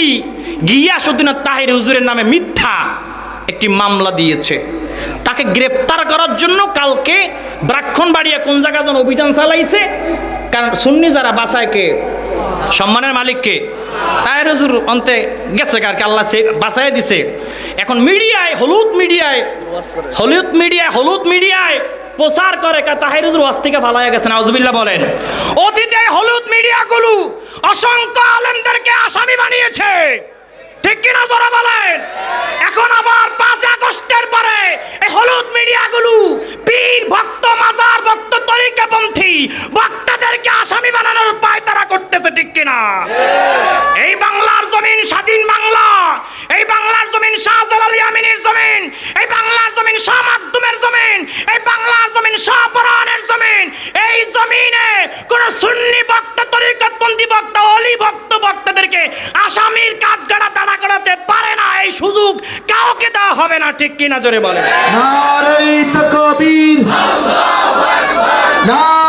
মুফতি গিয়াসুদ্দিন তাহির হুজুরের নামে মিথ্যা একটি মামলা দিয়েছে। তাকে গ্রেপ্তার করার জন্য কালকে ব্রাক্ষণবাড়িয়া কোন জায়গা যেন অভিযান চালাইছে? কারণ সুন্নি যারা বাসায়কে সম্মানের মালিককে তাহের হুজুর অন্তে গেছে কার আল্লাহ সে বাসায় দিছে। এখন মিডিয়ায়, হলুদ মিডিয়ায় হলুদ মিডিয়ায় হলুদ মিডিয়ায় প্রচার করে কা তাহের হুজুর ওয়াজ থেকে ফালাইয়া গেছেন। আউজুবিল্লাহ বলেন, অতীতে হলুদ মিডিয়াগুলো অসংখ্য আলেমদেরকে আসামি কিনা জোরা বলেন। এখন আবার পাঁচ আগস্টের পরে এই হলুদ মিডিয়াগুলো পীর ভক্ত, মাজার ভক্ত তরিকাপন্থী বক্তাদেরকে আসামি বানানোর পায় তারা করতেছে, ঠিক কিনা? এই বাংলার জমিন স্বাধীন বাংলা। এই বাংলার জমিন শাহজালাল ইয়ামিনের জমিন, এই বাংলার জমিন শাহ মাকদুমের জমিন, এই বাংলার জমিন শাহ পরানের জমিন, এই জমিনে কোন সুন্নি বক্তা তরিকতপন্থী বক্তা, অলি ভক্ত বক্তাদেরকে আসামির কাঠগড়া তাড়া করাতে পারে না। এই সুযোগ কাউকে দেওয়া হবে না, ঠিক কিনা জোরে বলে নারাই তকবীর। নারাই রিসালাত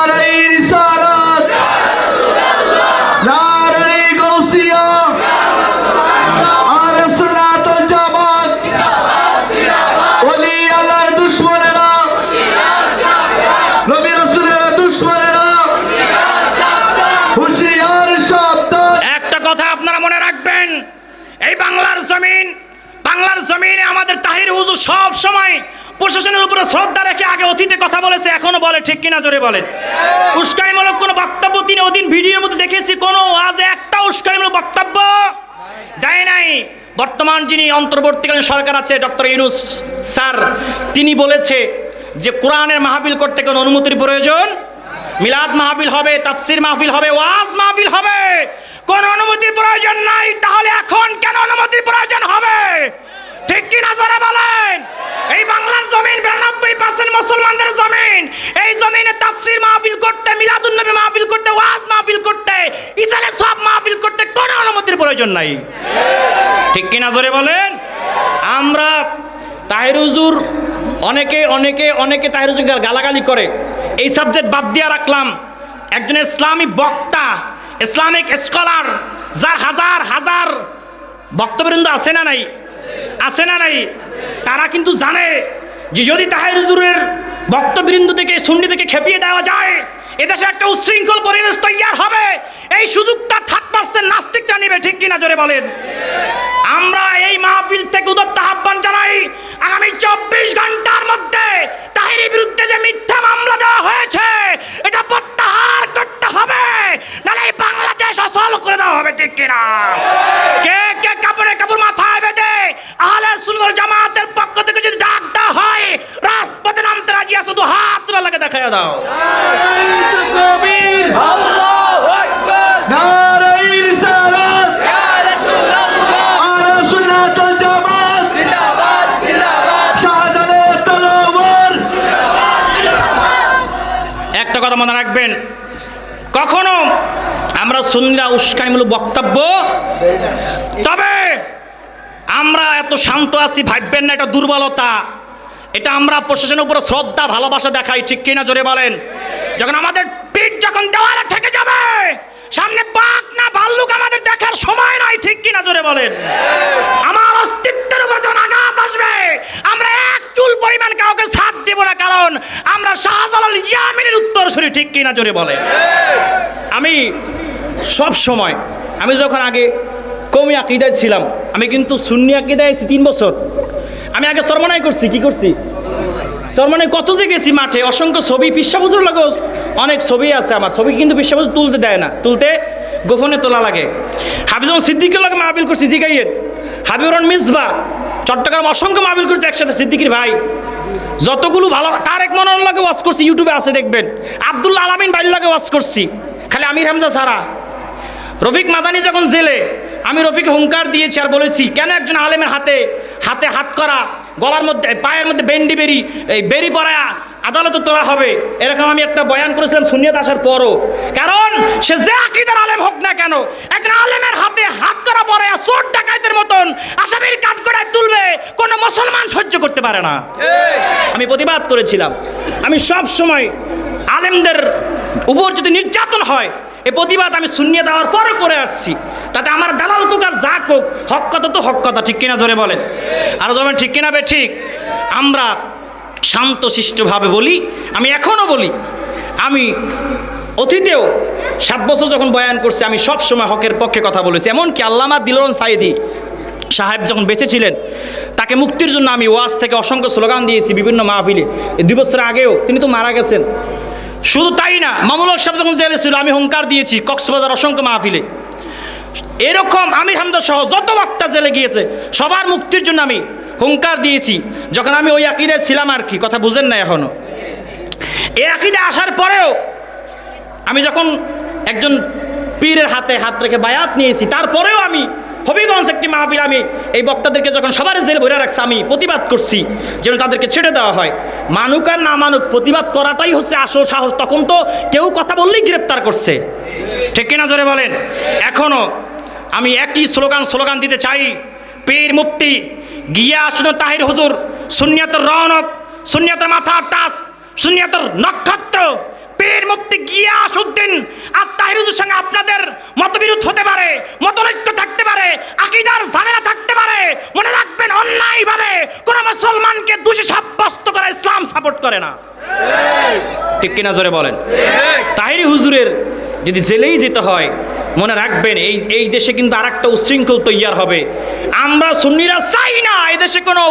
সব সময় প্রশাসনের উপরে শ্রদ্ধা রেখে আগে অতীতে কথা বলেছে, এখনও বলে, ঠিক কিনা জোরে বলেন। উস্কানিমূলক কোনো বক্তব্য তিনি ওদিন ভিডিওর মধ্যে দেখেছি, কোনো আজ একটা উস্কানিমূলক বক্তব্য দেয় নাই। বর্তমান যিনি অন্তর্বর্তীকালীন সরকার আছে, ডক্টর ইউনুস স্যার, তিনি বলেছে যে কোরআনের মাহফিল করতে কোনো অনুমতির প্রয়োজন মিলাদ মাহফিল হবে, তাফসির মাহফিল হবে, ওয়াজ মাহফিল হবে, কোন অনুমতির প্রয়োজন নাই তাহলে এখন কেন অনুমতির প্রয়োজন হবে ঠিক কি না যারা বলেন এই বাংলার জমিন বিরানব্বই পার্সেন্ট মুসলমানদের জমিন এই জমিনে তাফসির মাহফিল করতে মিলাদুন নবী মাহফিল করতে ওয়াজ মাহফিল করতে ইসালে সব মাহফিল করতে কোনো প্রয়োজন নাই। ঠিক কিনা জোরে বলেন? আমরা তাহির হুজুর অনেকে অনেকে অনেকে তাহির হুজুর গালাগালি করে। এই সাবজেক্ট বাদ দিয়ে রাখলাম। একজন ইসলামী বক্তা, ইসলামিক স্কলার যার হাজার হাজার বক্তবৃন্দ আছে না নাই? আছে না নাই? তারা কিন্তু জানে যে যদি তাহির হুজুরের বক্তবৃন্দ থেকে, সুন্নি থেকে খেপিয়ে দেওয়া যায়, এদেশে একটা উচ্ছৃঙ্খল পরিবেশ তৈয়ার হবে। এই সুযোগটা পার্সেন্ট নাস্তিকটা নেবে ঠিক কিনা জোরে বলেন। আমরা এই মাহফিল থেকে উদত্ত আহ্বান জানাই আগামী চব্বিশ ঘণ্টার মধ্যে তাহিরের বিরুদ্ধে যে মিথ্যা মামলা দেওয়া হয়েছে এটা প্রত্যাহার করতে হবে নাহলে এই বাংলাদেশ অসল করে দেওয়া হবে ঠিক কিনা। কে কে কাপড়ে কাপড় মাথায় বেঁধে আহলে সুন্দর জামাতের পক্ষ থেকে যদি ডাক দেওয়া হয় রাজপথে নামতে রাজি আছে শুধু হাত তোলা লাগে দেখাইয়া দাও। তকবীর কথা মনে রাখবেন। কখনো আমরা সুন্নিরা উস্কানিমূলক বক্তব্য তবে আমরা এত শান্ত আছি, ভাববেন না, এটা দুর্বলতা। এটা আমরা প্রশাসনের উপরে শ্রদ্ধা, ভালোবাসা দেখাই, ঠিক কিনা জোরে বলেন? যখন আমাদের পিঠ যখন দেওয়ালে ঠেকে যাবে সামনে বাঘ না ভাল্লুক আমাদের দেখার সময় নাই, ঠিক কিনা জোরে বলেন? আমার অস্তিত্বের উপর যখন আঘাত আসবে, আমরা এক চুল পরিমাণ কাউকে সাথ দেব না, কারণ আমরা শাহজালাল ইয়ামিনের উত্তর সরি, ঠিক কিনা জোরে বলে আমি সব সময়, আমি যখন আগে কমি আকিদায় ছিলাম, আমি কিন্তু শূন্য আকিদায় আছি তিন বছর। আমি আগে সরমনাই করছি, কি করছি? সরমনাই কত যে গেছি মাঠে, অসংখ্য ছবি, পিসাবুজুর লাগে, অনেক ছবি আছে আমার। ছবি কিন্তু পিসাবুজুর তুলতে দেয় না, তুলতে গোপনে তোলা লাগে। হাবিজুল সিদ্দিকের লাগে মাহবিল করছি, জিগাইয়ের। হাবিবুর রহমান মিসবা, চট্টগ্রাম অসংখ্য মাহবিল করছে একসাথে, সিদ্দিকির ভাই। যতগুলো ভালো তার এক মনের লাগে ওয়াচ করছি, ইউটিউবে আছে, দেখবেন। আব্দুল্লাহ আলামিন বাইর লাগে ওয়াচ করছি, খালি আমির হামজা সারা রফিক মাদানি যখন জেলে, আমি রফিক হুঙ্কার দিয়েছি আর বলেছি, কেন একজন আলেমের হাতে হাতে হাত করা, গলার মধ্যে পায়ের মধ্যে বেন্ডি বেরি, এই বেরি পরা আদালতে তোলা হবে। এরকম আমি একটা বয়ান করেছিলাম সুনিয়ত আসার পরও। কারণ সে যে আকিদার আলেম হোক না কেন, একজন আলেমের হাতে হাত করা পরে চোর ডাকাইতের মতন আসামির করায় তুলবে, কোনো মুসলমান সহ্য করতে পারে না। আমি প্রতিবাদ করেছিলাম। আমি সব সময় আলেমদের উপর যদি নির্যাতন হয় এই প্রতিবাদ আমি শূন্য দেওয়ার পরে করে আসছি। তাতে আমার দালাল কুকার যা থাকুক হক কথা তো হক কথা, ঠিক কিনা জোরে বলেন? আর যখন ঠিক কিনা বে, ঠিক? আমরা শান্তশিষ্টভাবে বলি, আমি এখনও বলি, আমি অতীতেও সাত বছর যখন বয়ান করছি, আমি সব সময় হকের পক্ষে কথা বলেছি। এমনকি আল্লামা দিলরন সাইদি সাহেব যখন বেঁচে ছিলেন তাকে মুক্তির জন্য আমি ওয়াজ থেকে অসংখ্য স্লোগান দিয়েছি বিভিন্ন মাহফিলে। দুই বছর আগেও তিনি তো মারা গেছেন। শুধু তাই না মামুল সাহেব যখন জেলে ছিল, আমি হুঙ্কার দিয়েছি কক্সবাজার অসংখ্য মাহফিলে। এরকম আমির হামদা সহ যত বক্তা জেলে গিয়েছে, সবার মুক্তির জন্য আমি হুঙ্কার দিয়েছি। যখন আমি ওই আকিদে ছিলাম আর কি, কথা বুঝেন না এখনও। এই আকিদে আসার পরেও আমি যখন একজন পীরের হাতে হাত রেখে বায়াত নিয়েছি, তারপরেও আমি হবিগঞ্জ একটি মাহফিল আমি এই বক্তাদেরকে যখন সবার জেলে ভরে রাখছে, আমি প্রতিবাদ করছি যেন তাদেরকে ছেড়ে দেওয়া হয়। মানুক আর না মানুক, প্রতিবাদ করাটাই হচ্ছে আসল সাহস। তখন তো কেউ কথা বললেই গ্রেপ্তার করছে। ঠিক কিনা জোরে বলেন? এখনও আমি একই স্লোগান স্লোগান দিতে চাই। পীর মুক্তি গিয়া আসুন তাহির হুজুর সুনিয়তর রৌনক সুনিয়তের মাথার টাস শূন্যতর নক্ষত্র। পীর মুক্তি গিয়া আসুদ্দিন আর তাহিরুজের সঙ্গে আপনাদের মতবিরোধ হতে পারে মতনৈক্য থাকতে পারে আকিদার ঝামেলা থাকতে পারে। মনে রাখবেন অন্যায়ভাবে কোন মুসলমানকে দোষী সাব্যস্ত করা ইসলাম সাপোর্ট করে না। ঠিক কিনা জোরে বলেন। তাহিরি হুজুরের যদি জেলেই যেতে হয়, মনে রাখবেন এই এই দেশে কিন্তু আর একটা উশৃঙ্খল তৈয়ার হবে। আমরা সুন্নিরা চাই না এই দেশে কোনো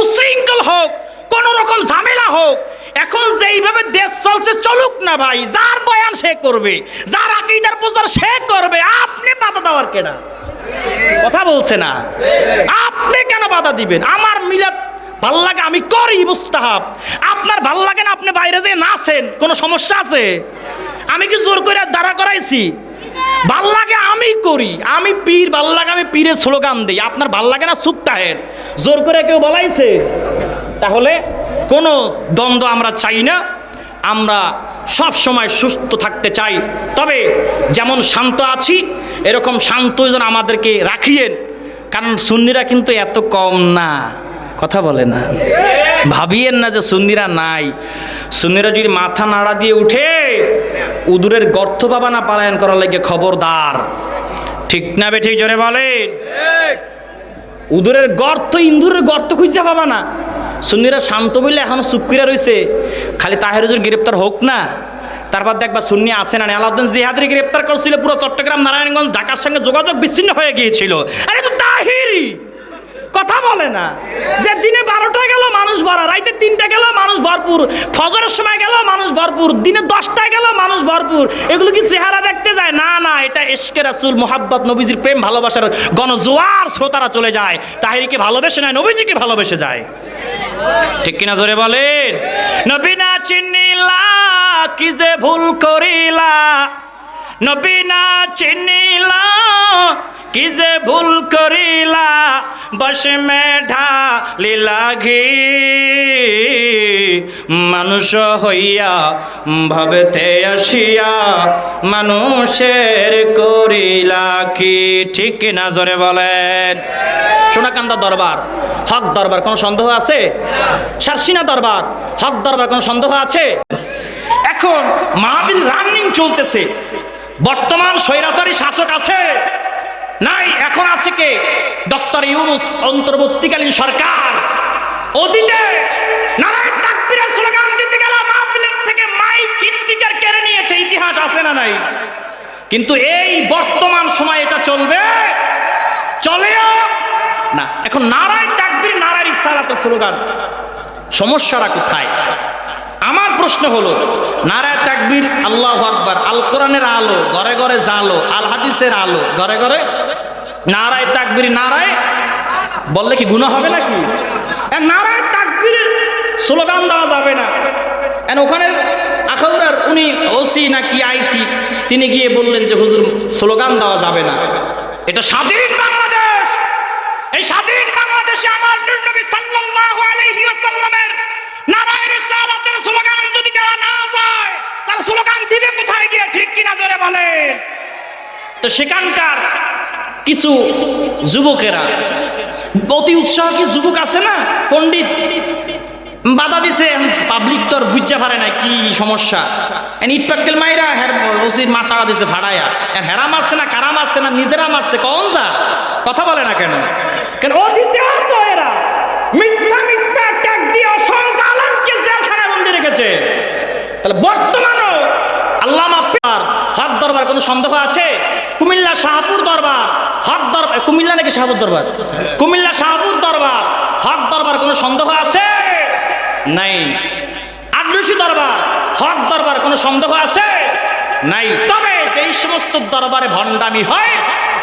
উশৃঙ্খল হোক, কোনো রকম ঝামেলা হোক। এখন যেইভাবে দেশ চলছে, চলুক না ভাই, যার বয়ান সে করবে, যার আকিদার প্রচার সে করবে, আপনি বাধা দেওয়ার কেনা? কথা বলছে না। আপনি কেন বাধা দিবেন? আমার মিলাদ ভালো লাগে, আমি করি মুস্তাহাব। আপনার ভালো লাগে না, আপনি বাইরে যেয়ে নাচেন, কোনো সমস্যা আছে? আমি কি জোর করে দাঁড়া করাইছি? ভালো লাগে আমি করি। আমি পীর, ভালো লাগে আমি পীরের স্লোগান দিই। আপনার ভালো লাগে না সুত্তাহের জোর করে কেউ বলাইছে? তাহলে কোনো দ্বন্দ্ব আমরা চাই না। আমরা সব সময় সুস্থ থাকতে চাই। তবে যেমন শান্ত আছি, এরকম শান্ত যেন আমাদেরকে রাখিয়েন। কারণ সুন্নিরা কিন্তু এত কম না। কথা বলে না। ভাবিয়েন না যে সুন্নিরা নাই। সুন্নিরা যদি মাথা নাড়া দিয়ে উঠে উদুরের গর্ত বাবা না পালায়ন করার লাগে খবরদার। ঠিক না বে, ঠিক জোরে বলেন? উদরের গর্ত, ইন্দুরের গর্ত খুঁজছে পাবা না। সুন্নিরা শান্ত বললে এখনও চুপ রয়েছে খালি তাহেরুজুর গ্রেপ্তার হোক না। তারপর দেখবা সুন্নি আসে না আলাউদ্দিন জিহাদের গ্রেপ্তার করছিল, পুরো চট্টগ্রাম, নারায়ণগঞ্জ, ঢাকার সঙ্গে যোগাযোগ বিচ্ছিন্ন হয়ে গিয়েছিল। আরে তো তাহিরি! কথা বলে না। যে দিনে বারোটা মানুষ ভরা। রাইতে তিনটা গেল, মানুষ ভরপুর। ফজরের সময় গেল, মানুষ ভরপুর। দিনে দশটায় গেল, মানুষ ভরপুর। এগুলো কি চেহারা দেখতে যায়? না না, এটা এসকে রাসুল মোহাব্বত, নবীজির প্রেম, ভালোবাসার গণজোয়ার শ্রোতারা চলে যায়। তাহিরিকে ভালোবেসে নয়, নবীজিকে ভালোবেসে যায়। ঠিক কিনা জোরে বলেন? নবী না চিনিলা, কি যে ভুল করিলা। নবী না চিনিলা কি যে ভুল করিলা বস মেঢা লীলা ঘি মানুষ হইয়া ভাবেতে আসিয়া মানুষের করিলা কি, ঠিক কিনা জোরে বলেন। সোনাকান্দা দরবার, হক দরবার কোনো সন্দেহ আছে? সারসিনা দরবার, হক দরবার কোনো সন্দেহ আছে? এখন মাহবিল রানিং চলতেছে। বর্তমান স্বৈরাচারী শাসক আছে। নাই, এখন আছে কে? ডক্টর ইউনুস অন্তর্বর্তীকালীন সরকার। অতীতে নারায়ণ তাকবীরের স্লোগান দিতে গেল মাহফিলের থেকে মাইক, স্পিকার কেড়ে নিয়েছে, ইতিহাস আছে না নাই? কিন্তু এই বর্তমান সময় এটা চলবে? চলেও? না, এখন নারায় তাকবীর নারায় ইসালাত স্লোগান। সমস্যাটা কোথায়? আমার প্রশ্ন হলো নারায় তাকবীর, আল্লাহ আকবার, আল কোরআনের আলো, ঘরে ঘরে জালো আল হাদিসের আলো, ঘরে ঘরে নারায় তাকবীর, নারায়? বললে কি গুণা হবে নাকি? নারায় তাকবীরের স্লোগান দেওয়া যাবে না। ওখানে আখাউড়ার উনি ওসি নাকি আইসি, তিনি গিয়ে বললেন যে, হুজুর, স্লোগান দেওয়া যাবে না। এটা স্বাধীন বাংলাদেশ! এই স্বাধীন বাংলাদেশে আমার নবী সাল্লাল্লাহু আলাইহি ওয়াসাল্লামের নারায়ের রিসালাতের স্লোগান যদি দেওয়া না যায়, তার স্লোগান দিবে কোথায় গিয়ে? ঠিক কিনা জোরে বলে তো সেখানকার কিছু যুবকেরা। অতি উৎসাহী যুবক আছে না, পণ্ডিত? বাধা দিছে পাবলিক তোর বুঝতে পারে না কি সমস্যা। এন ইট পাটকেল মাইরা হের ওসির মাথাটা দিছে ভাড়ায়া। এর হেরা মারছে না কারা মারছে না নিজেরা মারছে কন যা? কথা বলে না কেন? কেন তো এরা। মিথ্যা মিথ্যা ট্যাগ দিয়ে অসংখ্য আলমকে বন্দি রেখেছে। তাহলে বর্তমানও আল্লামা হক দরবার কোনো সন্দেহ আছে? কুমিল্লা শাহপুর দরবার, হক দরবার কুমিল্লা নাকি শাহপুর দরবার? কুমিল্লা শাহপুর দরবার, হক দরবার কোনো সন্দেহ আছে? নাই। আগ্রসী দরবার, হক দরবার কোনো সন্দেহ আছে? নাই। তবে এই সমস্ত দরবারে ভণ্ডামি হয়,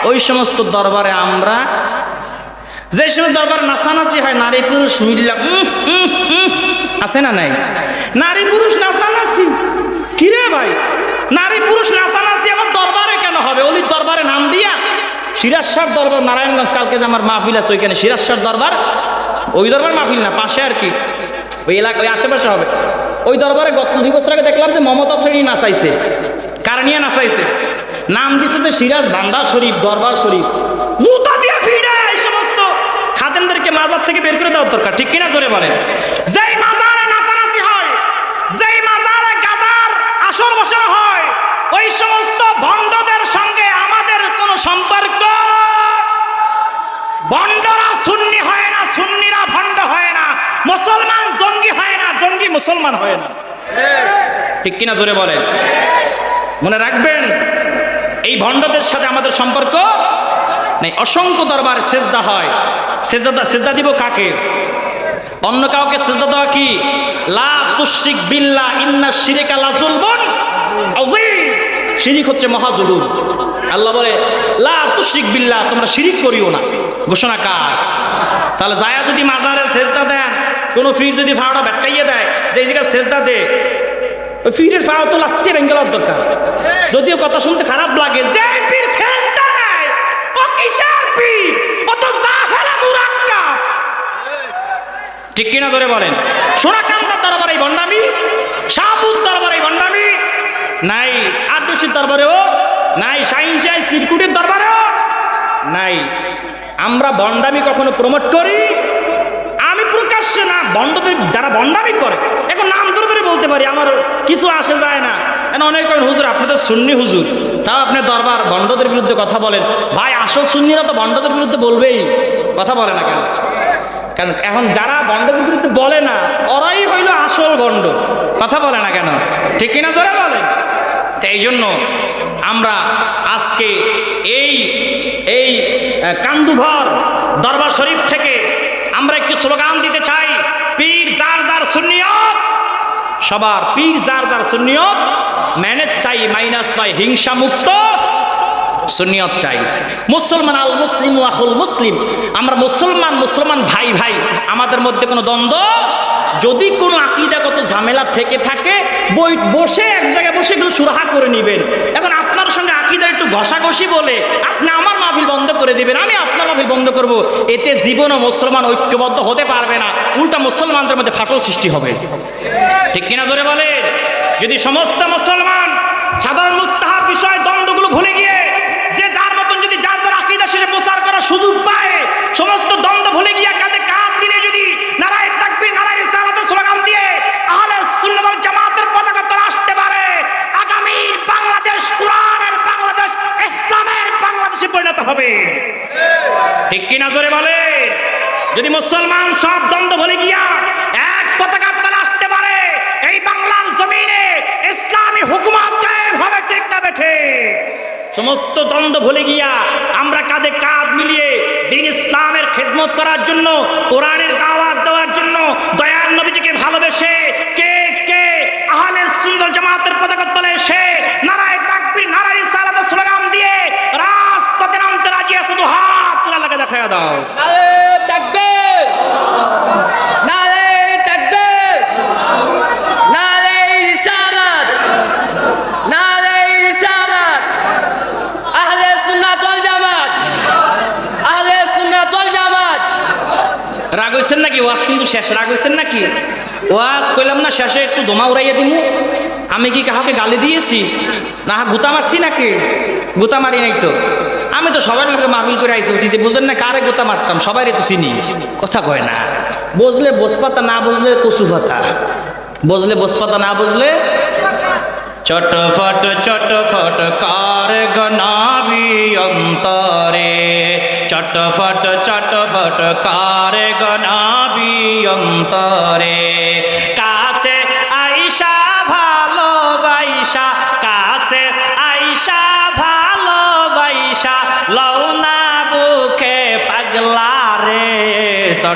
ওই সমস্ত দরবারে আমরা যে সমস্ত দরবার নাচানাচি হয়, নারী পুরুষ মিল্লা আছে না নাই? নারী পুরুষ নাচানাচি? কিরে ভাই? নারী পুরুষ কেন হবে, অলির দরবারে নাম দিয়া সিরাজশাহ দরবার, নারায়ণগঞ্জ, কালকে যে আমার মাহফিল আছে ওইখানে, সিরাজশাহ দরবার, ওই দরবার মাহফিল না, পাশে আর কি। ওই এলাকা, ওই আশেপাশে হবে। ওই দরবারে গত দুই বছর আগে দেখলাম যে মমতা শ্রেণি নাচাইছে কারণিয়া নাচাইছে। নাম দিছে যে সিরাজ ভান্ডার শরীফ, দরবার শরীফ। জুতা দিয়ে ফিরে এই সমস্ত খাদেমদেরকে মাজার থেকে বের করে দেওয়ার দরকার, ঠিক কিনা জোরে বলেন? যেই মাজারে নাচানাচি হয় যেই মাজারে গাজার আসর বসানো হয় ওই সমস্ত ভণ্ডদের সঙ্গে আমাদের কোনো সম্পর্ক। ভণ্ডরা সুন্নি হয় না, সুন্নিরা ভণ্ড হয় না। মুসলমান জঙ্গি হয় না, জঙ্গি মুসলমান হয় না। ঠিক কিনা জোরে বলেন? মনে রাখবেন, এই ভণ্ডদের সাথে আমাদের সম্পর্ক নেই। অসংখ্য দরবার সেজদা হয়। সেজদা সেজদা দিব কাকে? অন্য কাউকে সেজদা দেওয়া কি? লা তুশরিক বিল্লাহ ইন্না শিরিকা লা যুলমুন আযীম। শিরিক হচ্ছে মহা জুলুম আল্লাহ বলে, লা তুশরিক বিল্লাহ, তোমরা শিরিক করিও না। ঘোষণা কার? তাহলে যায়া যদি মাজারে সেজদা দেন, কোনো ফির যদি ভাড়াটা ভেটকাইয়ে দেয়, যে জায়গায় সেজদা দে, ওই ফিরের তো লাগতে দরকার। যদিও কথা শুনতে খারাপ লাগে, যে পীর সেজদা নেয়, ও কিসের পীর? ও তো জাহেলা মুরাক্কাব ঠিক কিনা করে বলেন। সোনাকান্তার দরবারে ভণ্ডামি? শাহপুর দরবারে ভণ্ডামি? নাই আদর্শির দরবারেও নাই সাইন্সাই সিরকুটির দরবারেও নাই। আমরা বন্ডামি কখনো প্রমোট করি? আমি প্রকাশ্যে না, বন্ডদের যারা বন্ডামি করে, এখন নাম ধরে ধরে বলতে পারি, আমার কিছু আসে যায় না। এখন অনেক হুজুর, আপনি তো সুন্নি হুজুর, তাও আপনি দরবার বন্ডদের বিরুদ্ধে কথা বলেন। ভাই, আসল সুন্নিরা তো বন্ডদের বিরুদ্ধে বলবেই, কথা বলে না কেন? কারণ এখন যারা বন্ডদের বিরুদ্ধে বলে না, ওরাই হইল আসল বন্ড, কথা বলে না কেন? ঠিক কিনা জোরে বলেন? তো এই জন্য আমরা আজকে এই এই কান্দুঘর দরবার শরীফ থেকে আমরা একটি স্লোগান দিতে চাই। পীর যার যার সুন্নিয়ত, সবার পীর যার যার সুন্নিয়ত, ম্যানেজ চাই, মাইনাস নয় হিংসা মুক্ত সুন্নিয়ত চাই। মুসলমান আল মুসলিম আহুল মুসলিম, আমরা মুসলমান মুসলমান ভাই ভাই, আমাদের মধ্যে কোনো দ্বন্দ্ব যদি কোনো আকিদাগত ঝামেলা থেকে থাকে, বই বসে এক জায়গায় বসে এগুলো সুরাহা করে নেবেন। এখন আপনার সঙ্গে আকিদার একটু ঘষাঘষি বলে আপনি আমার মাহফিল বন্ধ করে দিবেন, আমি আপনার মাহফিল বন্ধ করব। এতে জীবন ও মুসলমান ঐক্যবদ্ধ হতে পারবে না, উল্টা মুসলমানদের মধ্যে ফাটল সৃষ্টি হবে। ঠিক কিনা ধরে বলে যদি সমস্ত মুসলমান সাধারণ মুস্তাহাব বিষয় দ্বন্দ্বগুলো ভুলে গিয়ে যে যার মতন যদি যার যার আকিদা শেষে প্রচার করার সুযোগ পায় সমস্ত দ্বন্দ্ব ভুলে গিয়ে কাঁধে কাঁধ মিলে যদি নারায় তাকবীর নারায় রিসালাতের স্লোগান দিয়ে আহলে সুন্নাত ওয়াল জামাতের পতাকা তোলা আসতে পারে আগামী বাংলাদেশ কোরআনের বাংলাদেশ ইসলামের বাংলাদেশে পরিণত হবে ঠিক কিনা জোরে বলে যদি মুসলমান সব দ্বন্দ্ব ভুলে গিয়া এক পতাকা তলে আসতে পারে, এই বাংলার জমিনে ইসলামী হুকুমত কায়েম হবে, ঠিক না বেঠে? সমস্ত দ্বন্দ্ব ভুলে গিয়া আমরা কাঁধে কাঁধ মিলিয়ে দিন ইসলামের খেদমত করার জন্য, কোরআনের দাওয়াত দেওয়ার জন্য দয়াল নবীজিকে ভালোবেসে কে কে আহলে সুন্দর জামাতের পতাকা তলে এসে নারায় তাকবীর, নারায় রিসালাতের স্লোগান দিয়ে রাজপথে নামতে রাজি আছে তো হাত তোলা লাগে দেখা দাও জামাত। রাগ হয়েছেন নাকি? ওয়াজ কিন্তু শেষ। রাগ হয়েছেন নাকি? ওয়াজ কইলাম না শেষে একটু দমা উড়াইয়া দিমু। আমি কি কাহাকে গালি দিয়েছি? না গুতা মারছি নাকি? গুতা মারি নাই তো। আমি তো সবার মুখে মাহফিল করে আইসি অতীতে, বুঝেন না কারে গোতা মারতাম? সবাই তো চিনি। কথা কয় না। বুঝলে বোসপাতা না বুঝলে কচু পাতা বুঝলে বোসপাতা না বুঝলে চটফট চটফট কার গনাবি অন্তরে। চটফট চটফট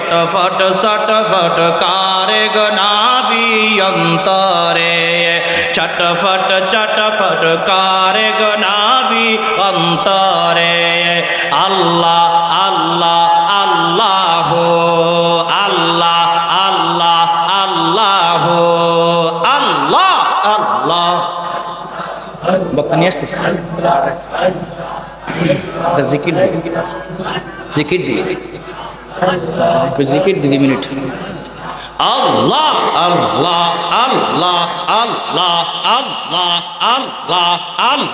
फट फट सट फट कारे गनावी अंतरे। छट फट कारे गनावी अंतरे। अल्लाह अल्लाह अल्लाह हो, अल्लाह अल्लाह अल्लाह हो, अल्लाह अल्लाह। बकनियस्त নিয়ে আসতেছি জিকির জিকির দিদি মিনিট। আল্লাহ আল্লাহ আল্লাহ আল্লাহ আল্লাহ আল্লাহ আল্লাহ।